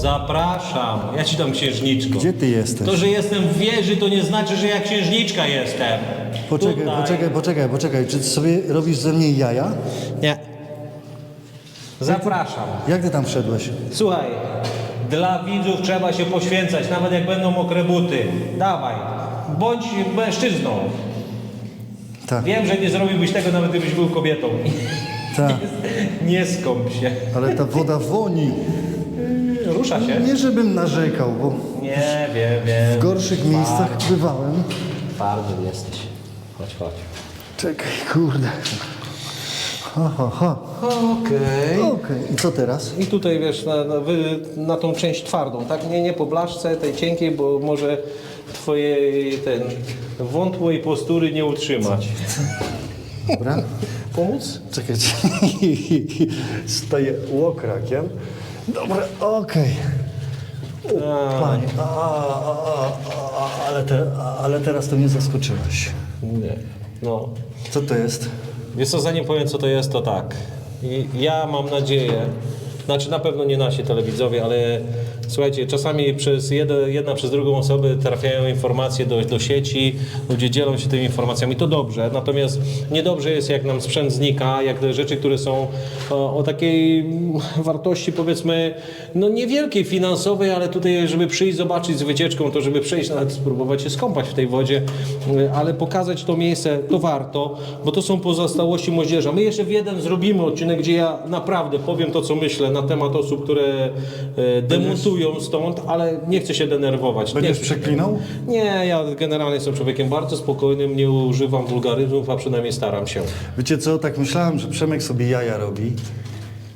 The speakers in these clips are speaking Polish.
Zapraszam. Ja ci tam księżniczko. Gdzie ty jesteś? To, że jestem w wieży, to nie znaczy, że ja księżniczka jestem. Poczekaj, Tutaj. poczekaj, poczekaj, poczekaj. Czy ty sobie robisz ze mnie jaja? Nie. Zapraszam. Jak ty tam wszedłeś? Słuchaj, dla widzów trzeba się poświęcać, nawet jak będą mokre buty. Dawaj, bądź mężczyzną. Tak, Wiem, że nie zrobiłbyś tego, nawet gdybyś był kobietą. tak. Nie skąp się. Ale ta woda woni. Rusza się. Nie żebym narzekał, bo Nie, wiem, wiem. w gorszych miejscach bywałem. Twardy jesteś. Chodź, chodź. Czekaj, kurde. Ha, ha, ha. Okej. Okej, i co teraz? I tutaj wiesz, na, na, wy, na tą część twardą, tak? Nie, nie po blaszce tej cienkiej, bo może twojej ten wątłej postury nie utrzymać. Dobra. Pomóc? Czekaj, staję łokrakiem. Dobra, okej. Panie, a, a, a, a, ale, te, ale teraz to mnie zaskoczyłeś. Nie. No. Co to jest? Wiesz co, zanim powiem co to jest, to tak. I ja mam nadzieję, znaczy na pewno nie nasi telewidzowie, ale słuchajcie, czasami przez jedna, jedna przez drugą osobę trafiają informacje do, do sieci, ludzie dzielą się tymi informacjami, to dobrze, natomiast niedobrze jest jak nam sprzęt znika, jak te rzeczy, które są o, o takiej wartości powiedzmy, no niewielkiej finansowej, ale tutaj żeby przyjść, zobaczyć z wycieczką, to żeby przejść, nawet spróbować się skąpać w tej wodzie, y, ale pokazać to miejsce, to warto, bo to są pozostałości moździerza. My jeszcze w jeden zrobimy odcinek, gdzie ja naprawdę powiem to, co myślę na temat osób, które e, demontują stąd, ale nie chcę się denerwować. Będziesz nie, przeklinał? Nie, ja generalnie jestem człowiekiem bardzo spokojnym, nie używam wulgaryzmów, a przynajmniej staram się. Wiecie co, tak myślałem, że Przemek sobie jaja robi,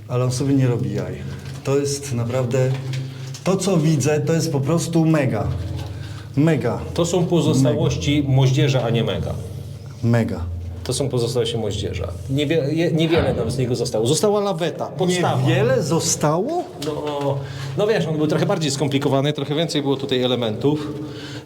ale on sobie nie robi jaj. To jest naprawdę... To, co widzę, to jest po prostu mega. Mega. To są pozostałości moździerza, a nie mega. Mega. To są pozostałości moździerza. Niewie, je- niewiele nam z niego zostało. Została laweta, podstawa. Niewiele zostało? No, no wiesz, on był trochę bardziej skomplikowany, trochę więcej było tutaj elementów.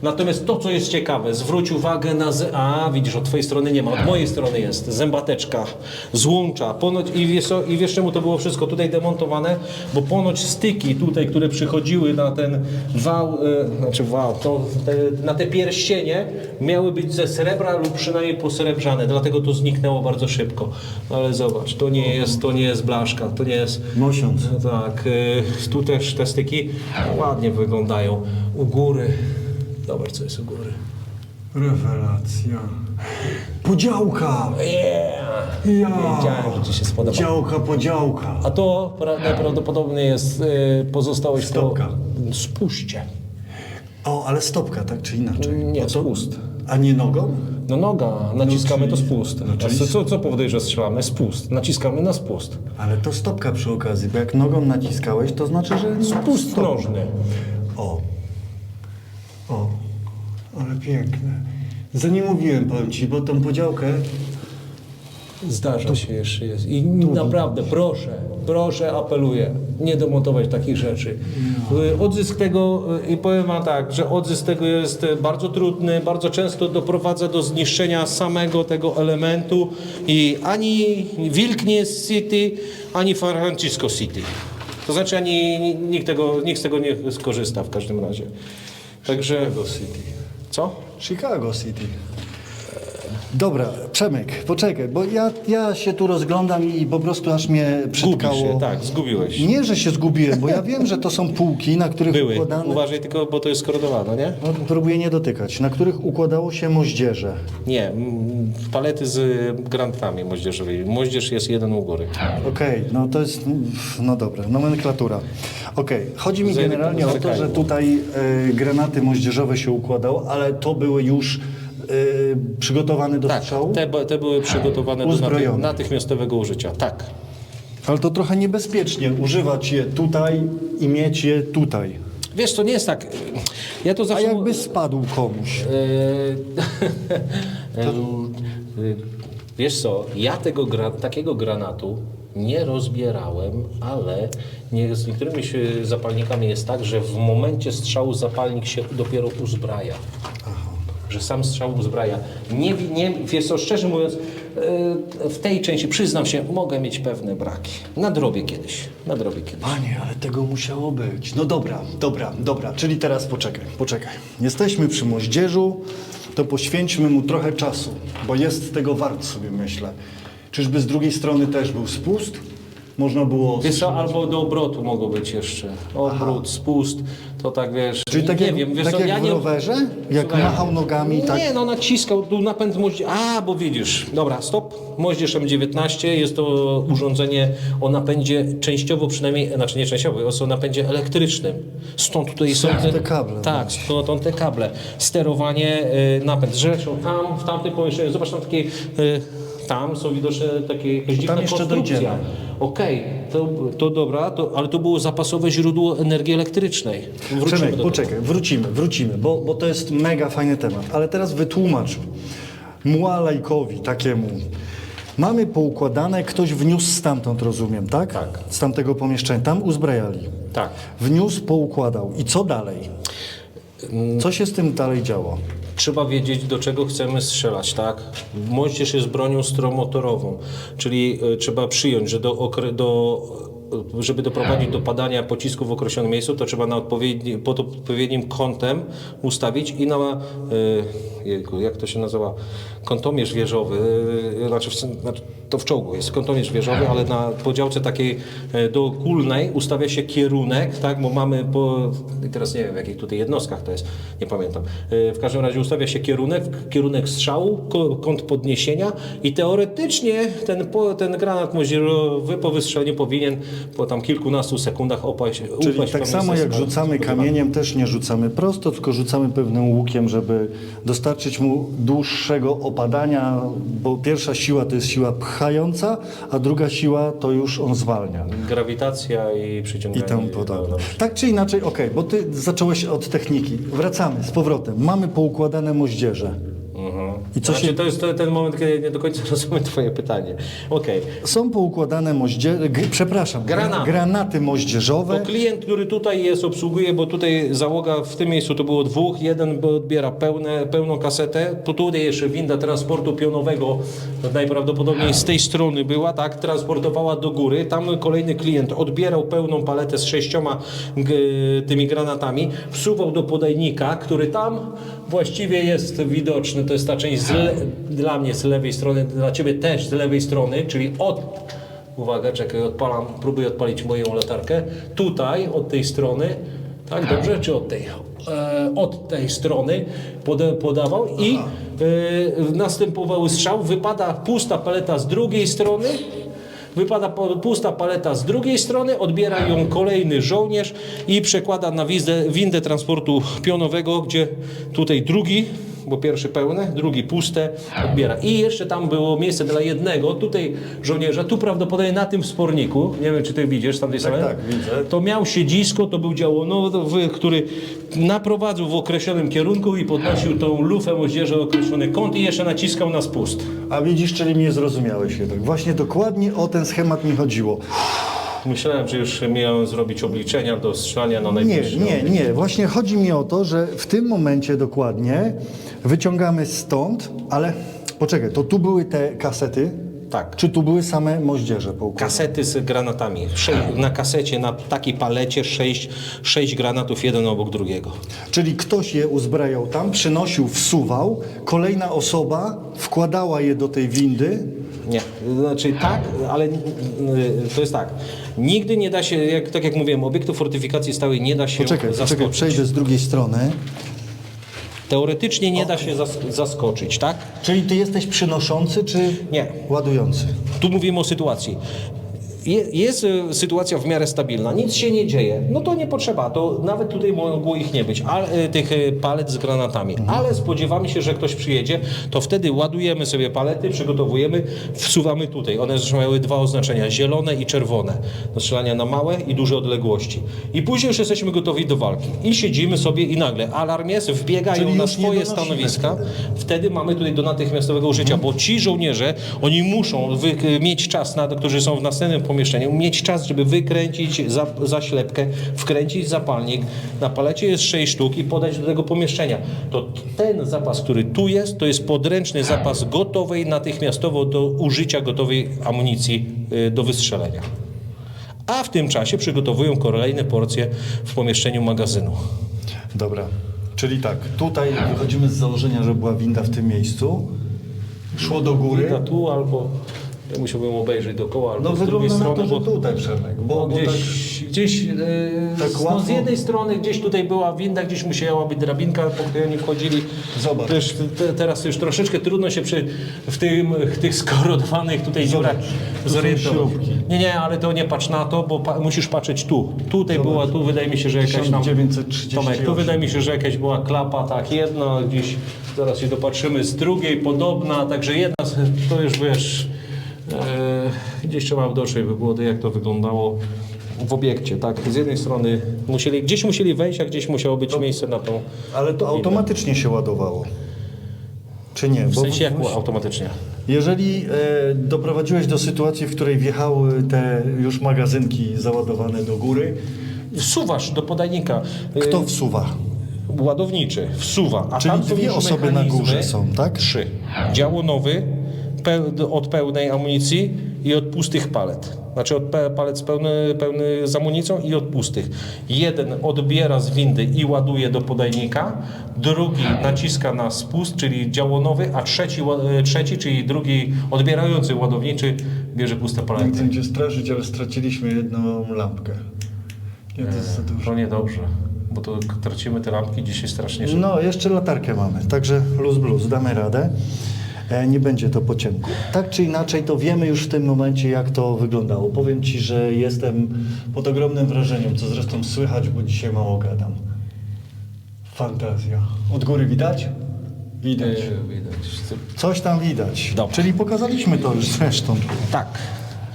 Natomiast to, co jest ciekawe, zwróć uwagę na... Z... A, widzisz, od twojej strony nie ma, od mojej strony jest. Zębateczka, złącza, ponoć... I wiesz, I wiesz czemu to było wszystko tutaj demontowane? Bo ponoć styki tutaj, które przychodziły na ten wał, e, znaczy wał, to, te, na te pierścienie miały być ze srebra lub przynajmniej posrebrzane, dlatego to zniknęło bardzo szybko. No ale zobacz, to nie jest, to nie jest blaszka, to nie jest... Mosiąc. Tak, y, tu też te styki ładnie wyglądają. U góry. Zobacz, co jest u góry. Rewelacja. Podziałka! Yeah! Ja. Wiedziałem, że Ci się spodoba. Działka, podziałka. A to pra- najprawdopodobniej jest y, pozostałość Stopka. po spuście. O, ale stopka, tak czy inaczej? Nie, Bo to- spust. A nie nogą? No noga, naciskamy No, to czyli- spust. no, czyli- co, co, co powoduje, że strzelamy? Spust. Naciskamy na spust. Ale to stopka przy okazji, bo jak nogą naciskałeś, to znaczy, że... Spust nożny. O. Piękne. Za nie mówiłem, powiem ci, bo tą podziałkę... Zdarza się jeszcze jest. I naprawdę proszę, proszę, apeluję, nie demontować takich rzeczy. Y, Odzysk tego, y, i powiem wam tak, że odzysk tego jest y, bardzo trudny, bardzo często doprowadza do zniszczenia samego tego elementu i ani Wilknies City, ani Francisco City. To znaczy ani nikt, tego, nikt z tego nie skorzysta w każdym razie. Także... Chicago City. Co? Chicago City. Dobra, Przemek, poczekaj, bo ja, ja się tu rozglądam i po prostu aż mnie Gubisz przytkało. się, tak, zgubiłeś. Nie, że się zgubiłem, bo ja wiem, że to są półki, na których Były. układane... Uważaj tylko, bo to jest skorodowane, nie? No, próbuję nie dotykać, na których układało się moździerze. Nie, palety z grantami moździerzowymi. Moździerz jest jeden u góry. Okej, no to jest, no dobra, nomenklatura. Okej, chodzi mi generalnie o to, zerkajmy. że tutaj e, granaty moździerzowe się układało, ale to były już e, przygotowane do Tak, strzału? te, te były przygotowane do Uzbrojone. natychmiastowego użycia. Tak. Ale to trochę niebezpiecznie używać je tutaj i mieć je tutaj. Wiesz, to nie jest tak. Ja to A zawsze. jakby spadł komuś? Em, y, Wiesz co, ja tego gra, takiego granatu nie rozbierałem, ale nie, z niektórymi zapalnikami jest tak, że w momencie strzału zapalnik się dopiero uzbraja. Że sam strzał uzbraja. Nie, nie, wiesz co, szczerze mówiąc, e, w tej części, przyznam się, mogę mieć pewne braki. Nadrobię kiedyś, nadrobię kiedyś. Panie, ale tego musiało być. No dobra, dobra, dobra. Czyli teraz poczekaj, poczekaj. Jesteśmy przy moździerzu, to poświęćmy mu trochę czasu, bo jest tego wart sobie myślę. Czyżby z drugiej strony też był spust? Można było... Wiesz co, albo do obrotu mogło być jeszcze. Obrót, spust, to tak wiesz. Czyli tak nie jak, wiem, wiesz tak co, jak ja w nie... rowerze? Jak Słuchaj, machał nogami, tak... Nie, no naciskał tu napęd moździerza. A, bo widzisz. Dobra, stop. Moździerz M19 jest to urządzenie o napędzie częściowo przynajmniej, znaczy nie częściowo, jest o napędzie elektrycznym. Stąd tutaj są Stąd te kable, Tak, stąd te kable. Sterowanie, y, napęd. Zresztą tam, w tamtym pomieszczeniu, zobacz tam takie... Y, tam są widoczne takie jakaś dziwna jeszcze konstrukcja. Okej, to, to dobra, to, ale to było zapasowe źródło energii elektrycznej. Wrócimy Przemek, do tego. poczekaj, wrócimy, wrócimy, bo, bo to jest mega fajny temat. Ale teraz wytłumacz muła lajkowi takiemu. Mamy poukładane, ktoś wniósł stamtąd, rozumiem, tak? Tak. Z tamtego pomieszczenia, tam uzbrajali. Tak. Wniósł, poukładał. I co dalej? Co się z tym dalej działo? Trzeba wiedzieć, do czego chcemy strzelać, tak? Moździerz jest bronią stromotorową, czyli y, trzeba przyjąć, że do, do, y, żeby doprowadzić do padania pocisku w określonym miejscu, to trzeba na odpowiedni, pod odpowiednim kątem ustawić i na, jejku, jak to się nazywa, kątomierz wieżowy, y, znaczy, w, znaczy to w czołgu jest kątomierz wieżowy, ale na podziałce takiej y, dokulnej ustawia się kierunek, tak, bo mamy po, teraz nie wiem w jakich tutaj jednostkach to jest, nie pamiętam. Y, W każdym razie ustawia się kierunek, kierunek strzału, kąt podniesienia i teoretycznie ten, ten granat moździerowy po wystrzeleniu powinien po tam kilkunastu sekundach opaść. Czyli upaść tak samo jak rzucamy kamieniem, też nie rzucamy prosto, tylko rzucamy pewnym łukiem, żeby dostarczyć mu dłuższego opadania, bo pierwsza siła to jest siła pchająca, a druga siła to już on zwalnia. Grawitacja i I przyciąganie. temu podobne. no, Tak czy inaczej, okej, bo ty zacząłeś od techniki. Wracamy z powrotem. Mamy poukładane moździerze. I co Znaczy, się... To jest ten moment, kiedy nie do końca rozumiem twoje pytanie. Okej. Są poukładane moździerze, g- przepraszam, Granaty. granaty moździerzowe. To klient, który tutaj jest, obsługuje, bo tutaj załoga w tym miejscu to było dwóch, jeden odbiera pełne, pełną kasetę, to tutaj jeszcze winda transportu pionowego najprawdopodobniej z tej strony była, tak, transportowała do góry, tam kolejny klient odbierał pełną paletę z sześcioma tymi granatami, wsuwał do podajnika, który tam właściwie jest widoczny, to jest ta część z dla mnie z lewej strony, dla ciebie też z lewej strony, czyli od Uwaga, czekaj, odpalam, próbuję odpalić moją latarkę. Tutaj, od tej strony, tak dobrze, czy od tej? E, od tej strony pode, podawał i e, następował strzał, wypada pusta paleta z drugiej strony, wypada pusta paleta z drugiej strony, odbiera ją kolejny żołnierz i przekłada na windę, windę transportu pionowego, gdzie tutaj drugi bo pierwszy pełne, drugi puste, odbiera. I jeszcze tam było miejsce dla jednego, tutaj żołnierza, tu prawdopodobnie na tym sporniku, nie wiem czy ty widzisz z tamtej strony, tak, widzę. to miał siedzisko, to był działonowy, który naprowadzał w określonym kierunku i podnosił tą lufę moździerza o określony kąt i jeszcze naciskał na spust. A widzisz, czyli mnie zrozumiałeś jednak. Właśnie dokładnie o ten schemat mi chodziło. Myślałem, że już miałem zrobić obliczenia do strzelania na Nie, najbliższy nie, nie. Właśnie chodzi mi o to, że w tym momencie dokładnie wyciągamy stąd, ale poczekaj, to tu były te kasety? Tak. Czy tu były same moździerze poukładane? Kasety z granatami. Sze- na kasecie, na takiej palecie sześć, sześć granatów, jeden obok drugiego. Czyli ktoś je uzbrajał tam, przynosił, wsuwał, kolejna osoba wkładała je do tej windy. Nie, znaczy tak, ale to jest tak. Nigdy nie da się, jak, tak jak mówiłem, obiektów fortyfikacji stałej nie da się Poczekaj, poczekaj, zaskoczyć. przejdę z drugiej strony. Teoretycznie nie da się zas- zaskoczyć, tak? Czyli ty jesteś przynoszący czy Nie. ładujący? Tu mówimy o sytuacji. Je, jest e, sytuacja w miarę stabilna, nic się nie dzieje, no to nie potrzeba, to nawet tutaj mogło ich nie być, ale, e, tych e, palet z granatami. Ale spodziewamy się, że ktoś przyjedzie, to wtedy ładujemy sobie palety, przygotowujemy, wsuwamy tutaj. One zresztą miały dwa oznaczenia, zielone i czerwone, do strzelania na małe i duże odległości. I później już jesteśmy gotowi do walki. I siedzimy sobie i nagle alarm jest, wbiegają Czyli na swoje stanowiska, wtedy. wtedy mamy tutaj do natychmiastowego użycia, bo ci żołnierze, oni muszą mieć czas, na, którzy są w następnym pomieszczenia, mieć czas, żeby wykręcić za, zaślepkę, wkręcić zapalnik, na palecie jest 6 sztuk i podać do tego pomieszczenia. To ten zapas, który tu jest, to jest podręczny zapas gotowej, natychmiastowo do użycia gotowej amunicji y, do wystrzelenia. A w tym czasie przygotowują kolejne porcje w pomieszczeniu magazynu. Dobra. Czyli tak, tutaj wychodzimy z założenia, że była winda w tym miejscu. Szło do góry. Winda tu albo musiałbym obejrzeć dookoła, albo No z drugiej strony, to, bo, tutaj Przemek, bo, bo bo tak, gdzieś, gdzieś e, tak z- no, z jednej strony gdzieś tutaj była winda, gdzieś musiała być drabinka, po której oni wchodzili. Zobacz. Też, te, teraz już troszeczkę trudno się przy, w, tym, w tych skorodowanych tutaj dziurach zorientować. Nie, nie, ale to nie patrz na to, bo pa, musisz patrzeć tu. Tutaj Zobacz. była, tu wydaje mi się, że jakaś tam... 1938. Tomek, tu wydaje mi się, że jakaś była klapa, tak, jedna gdzieś, zaraz się dopatrzymy, z drugiej podobna, także jedna, to już wiesz, gdzieś trzeba dotrzeć by było, to jak to wyglądało w obiekcie, tak, z jednej strony musieli, gdzieś musieli wejść, a gdzieś musiało być miejsce na tą, ale to automatycznie się ładowało. Czy nie? w Bo sensie jak automatycznie. Jeżeli e, doprowadziłeś do sytuacji, w której wjechały te już magazynki załadowane do góry, Wsuwasz do podajnika. e, kto wsuwa? ładowniczy, wsuwa. A Czyli dwie osoby na górze są, tak? Trzy. Działonowy peł, od pełnej amunicji i od pustych palet. Znaczy od palet pełny, pełny z amunicją i od pustych. Jeden odbiera z windy i ładuje do podajnika, drugi naciska na spust, czyli działonowy, a trzeci, ła- trzeci czyli drugi odbierający ładowniczy bierze puste Nie palety. chcę cię straszyć, ale straciliśmy jedną lampkę. Nie, to jest za dużo. To niedobrze, bo to tracimy te lampki dzisiaj strasznie szybko. No, jeszcze latarkę mamy, także luz blues, damy radę. E, Nie będzie to po ciemku. Tak czy inaczej, to wiemy już w tym momencie, jak to wyglądało. Powiem Ci, że jestem pod ogromnym wrażeniem, co zresztą słychać, bo dzisiaj mało gadam. Fantazja. Od góry widać? Widać. Widać. Coś tam widać. Dobrze. Czyli pokazaliśmy to już zresztą. Tak.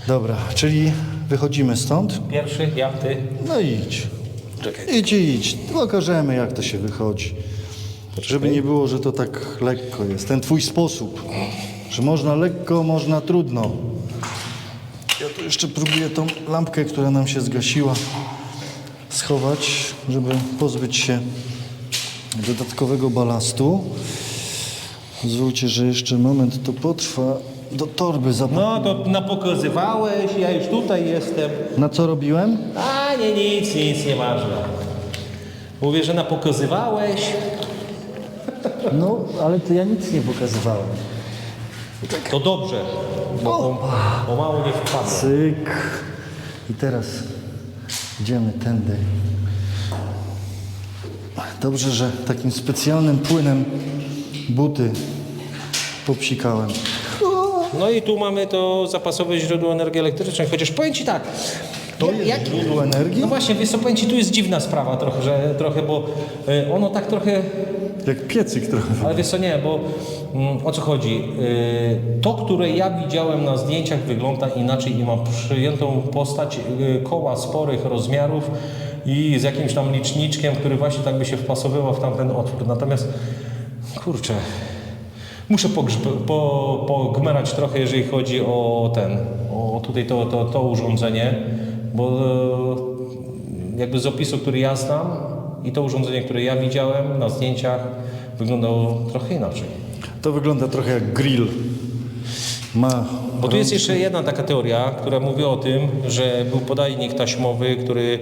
Dobra, czyli wychodzimy stąd. Pierwszy, ja, ty. No idź. Czekaj. Idź, idź. Pokażemy, jak to się wychodzi. Żeby nie było, że to tak lekko jest. Ten twój sposób. Że można lekko, można trudno. Ja tu jeszcze próbuję tą lampkę, która nam się zgasiła, schować, żeby pozbyć się dodatkowego balastu. Pozwólcie, że jeszcze moment to potrwa. Do torby zap... No to napokazywałeś, ja już tutaj jestem. Na co robiłem? A nie, nic, nic, nieważne. Mówię, że napokazywałeś. No, ale to ja nic nie pokazywałem. To dobrze, bo, bo, bo mało nie wpadło. Cyk. I teraz idziemy tędy. Dobrze, że takim specjalnym płynem buty popsikałem. No i tu mamy to zapasowe źródło energii elektrycznej, chociaż powiem Ci tak. To jest jak- źródło energii? No właśnie, wiesz Ci, tu jest dziwna sprawa trochę, że, trochę bo y, ono tak trochę Jak piecyk trochę. Ale wiesz co, nie, bo mm, o co chodzi? Yy, to, które ja widziałem na zdjęciach wygląda inaczej i ma przyjętą postać yy, koła sporych rozmiarów i z jakimś tam liczniczkiem, który właśnie tak by się wpasowywał w tamten otwór. Natomiast, kurczę, muszę pogmerać trochę, jeżeli chodzi o ten, o tutaj to, to, to urządzenie, bo e, jakby z opisu, który ja znam i to urządzenie, które ja widziałem na zdjęciach wyglądało trochę inaczej. To wygląda trochę jak grill. Ma. Bo tu jest jeszcze jedna taka teoria, która mówi o tym, że był podajnik taśmowy, który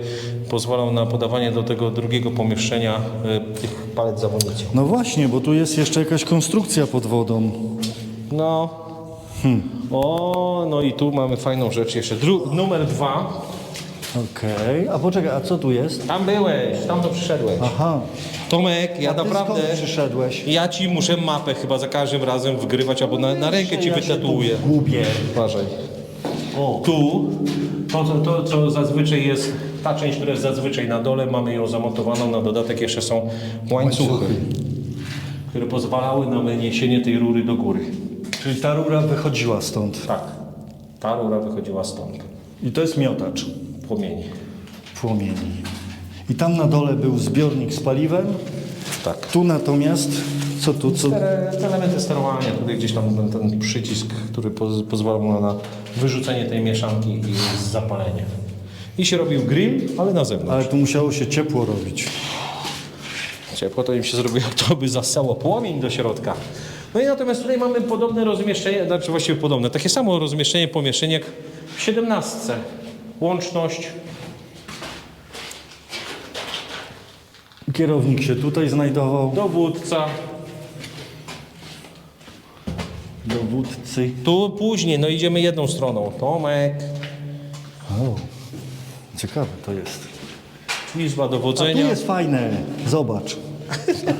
pozwalał na podawanie do tego drugiego pomieszczenia e, tych palet z amunicją. No właśnie, bo tu jest jeszcze jakaś konstrukcja pod wodą. No. O, no i tu mamy fajną rzecz jeszcze. Dru- numer dwa. Okej. A poczekaj, a co tu jest? Tam byłeś, tam to przyszedłeś. Aha. Tomek, ja ty naprawdę. skąd przyszedłeś? Ja ci muszę mapę chyba za każdym razem wgrywać, albo na, na rękę ci Ja się tu Gubię. Uważaj. O, tu, to, to, to co zazwyczaj jest, ta część, która jest zazwyczaj na dole, mamy ją zamontowaną, na dodatek jeszcze są łańcuchy, Łańcuchy. które pozwalały na wyniesienie tej rury do góry. Czyli ta rura wychodziła stąd. Tak, ta rura wychodziła stąd, I to jest miotacz płomieni. płomieni. I tam na dole był zbiornik z paliwem Tak. Tu natomiast, co tu, co? Te, te elementy sterowania, tutaj gdzieś tam ten, ten przycisk, który poz, pozwala mu na wyrzucenie tej mieszanki i zapalenie. I się robił grill, ale na zewnątrz. Ale tu musiało się ciepło robić. Ciepło to im się zrobiło, to by zasało płomień do środka. No i natomiast tutaj mamy podobne rozmieszczenie, znaczy właściwie podobne, takie samo rozmieszczenie pomieszczeń jak w 17. Łączność, Kierownik się tutaj znajdował, dowódca. dowódcy. Tu później, no idziemy jedną stroną. Tomek, O, ciekawe to jest. izba A tu dowodzenia. jest fajne, zobacz.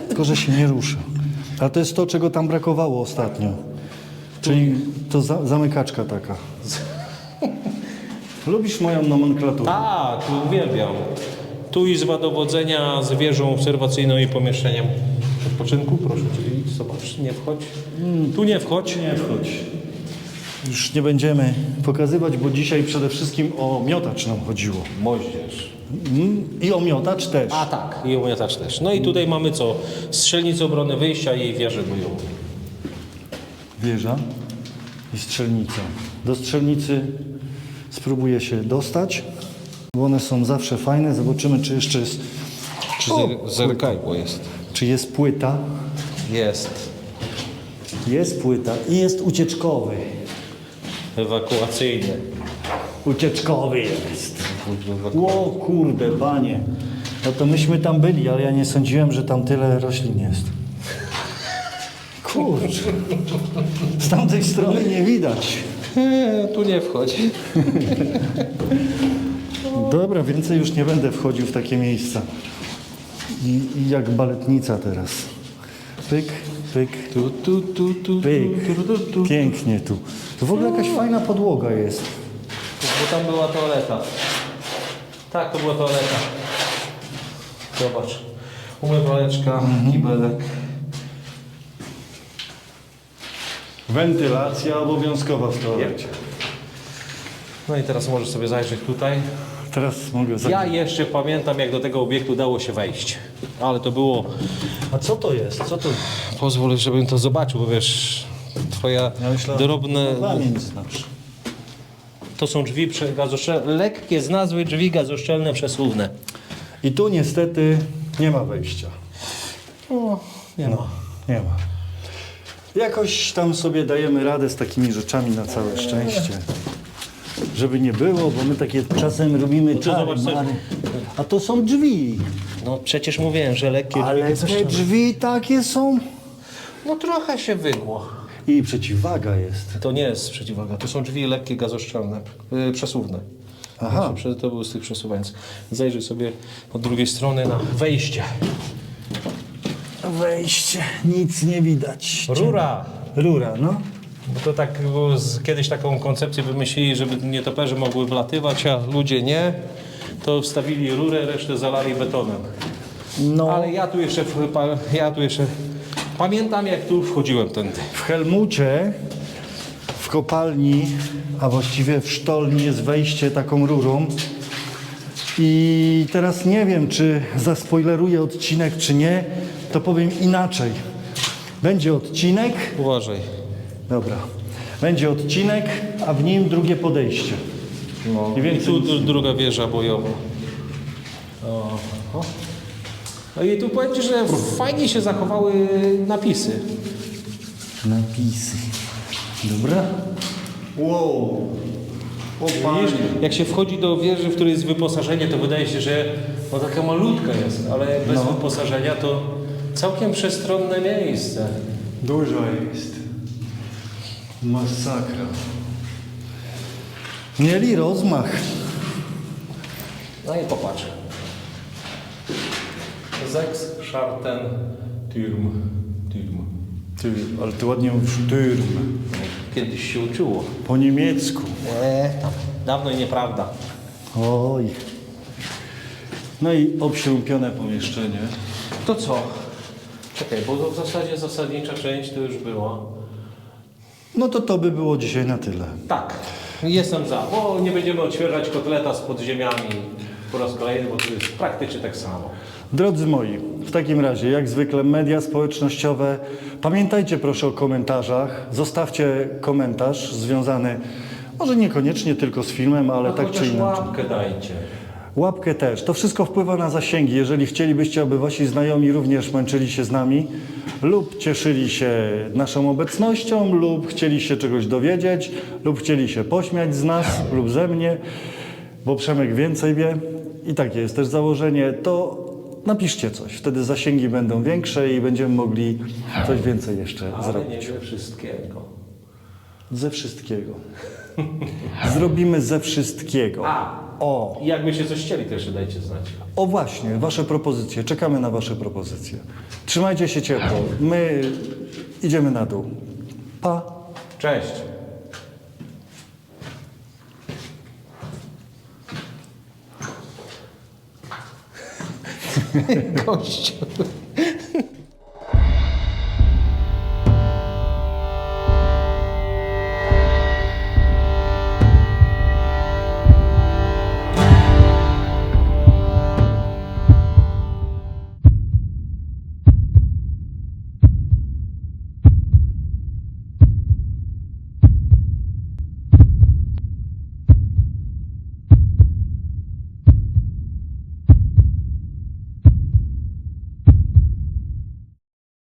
Tylko, że się nie rusza. A to jest to, czego tam brakowało ostatnio. Czyli to za, zamykaczka taka. Lubisz moją nomenklaturę? Tak, uwielbiam. Tu izba dowodzenia z wieżą obserwacyjną i pomieszczeniem odpoczynku. Proszę Cię, idź, zobacz, nie wchodź. Tu nie wchodź. Nie wchodź. Już nie będziemy pokazywać, bo dzisiaj przede wszystkim o miotacz nam chodziło. Moździerz. Mm, I o miotacz też. A tak, i umiatacz też. No i tutaj mamy co? Strzelnicę obrony wyjścia i wieżę bojową. Wieża i strzelnica. Do strzelnicy spróbuję się dostać, bo one są zawsze fajne. Zobaczymy, czy jeszcze jest, Czy O, zerkaj, bo jest. czy jest płyta. Jest. Jest płyta i jest ucieczkowy. Ewakuacyjny. Ucieczkowy jest. O kurde, panie. No to myśmy tam byli, ale ja nie sądziłem, że tam tyle roślin jest. Kurczę. Z tamtej strony nie widać. Tu nie wchodzi. Dobra, więcej już nie będę wchodził w takie miejsca. I, i jak baletnica teraz. Pyk, pyk, Tu, tu, tu, tu, pyk. tu, tu, tu. Pięknie tu. To w ogóle jakaś fajna podłoga jest. Bo tam była toaleta. Tak, to była toaleta. Zobacz. Umywaleczka, kibelek. Wentylacja obowiązkowa w toalecie. No i teraz możesz sobie zajrzeć tutaj. Teraz mogę Ja jeszcze pamiętam, jak do tego obiektu dało się wejść. Ale to było... A co to jest? Co to? Pozwól, żebym to zobaczył, bo wiesz... Twoja Ja myślałem, drobne... Pamięć znasz. To są drzwi prze- gazoszczelne, lekkie z nazwy drzwi gazoszczelne przesuwne. I tu niestety nie ma wejścia. O, nie ma. Nie ma. Jakoś tam sobie dajemy radę z takimi rzeczami na całe szczęście. Żeby nie było, bo my takie czasem robimy czary, mary. A to są drzwi. No przecież mówiłem, że lekkie drzwi Ale te gazoszczelne. drzwi takie są. No trochę się wygło. I przeciwwaga jest. To nie jest przeciwwaga, to są drzwi lekkie gazoszczelne, yy, przesuwne. Aha. Prze- To był z tych przesuwając. Zajrzyj sobie od drugiej strony na wejście. Wejście, nic nie widać. Rura! Rura, no. Bo to tak było z, kiedyś taką koncepcję wymyślili, żeby nietoperze mogły wlatywać, a ludzie nie. To wstawili rurę, resztę zalali betonem. No, Ale ja tu jeszcze, w- pa- ja tu jeszcze pamiętam jak tu wchodziłem tędy. w Helmucie, w kopalni, a właściwie w sztolni jest wejście taką rurą. I teraz nie wiem, czy zaspoileruję odcinek, czy nie, to powiem inaczej. Będzie odcinek, Uważaj. dobra, będzie odcinek, a w nim drugie podejście. No. I I tu druga wieża bojowa. O, o. No i tu powiem Ci, że fajnie się zachowały napisy. Napisy. Dobra. Wow. O Widzisz, jak się wchodzi do wieży, w której jest wyposażenie, to wydaje się, że no taka malutka jest, ale bez No. wyposażenia to całkiem przestronne miejsce. Dużo jest. Masakra. Mieli rozmach. No i popatrz. Sechs Scharten Türm. Türm. Ty, ale ty ładnie mówisz Türm. Kiedyś się uczyło. Po niemiecku. Eee, tam. Dawno i nieprawda. Oj. No i obsiąpione pomieszczenie. To co? Czekaj, bo to w zasadzie zasadnicza część to już była. No to to by było dzisiaj na tyle. Tak, jestem za, bo nie będziemy odświeżać kotleta z podziemiami. po raz kolejny, bo to jest praktycznie tak samo. Drodzy moi, w takim razie, jak zwykle, media społecznościowe. Pamiętajcie proszę o komentarzach. Zostawcie komentarz związany, może niekoniecznie tylko z filmem, ale No tak chociaż czy inaczej. łapkę dajcie. Łapkę też. To wszystko wpływa na zasięgi. Jeżeli chcielibyście, aby wasi znajomi również męczyli się z nami lub cieszyli się naszą obecnością, lub chcieli się czegoś dowiedzieć, lub chcieli się pośmiać z nas lub ze mnie, bo Przemek więcej wie i takie jest też założenie, to napiszcie coś. Wtedy zasięgi będą większe i będziemy mogli coś więcej jeszcze Ale zrobić. nie we wszystkiego. Ze wszystkiego. Zrobimy ze wszystkiego. A. O! I jakbyście coś chcieli, to jeszcze dajcie znać. O właśnie, Wasze propozycje. Czekamy na Wasze propozycje. Trzymajcie się ciepło. My idziemy na dół. Pa. Cześć! Gościu.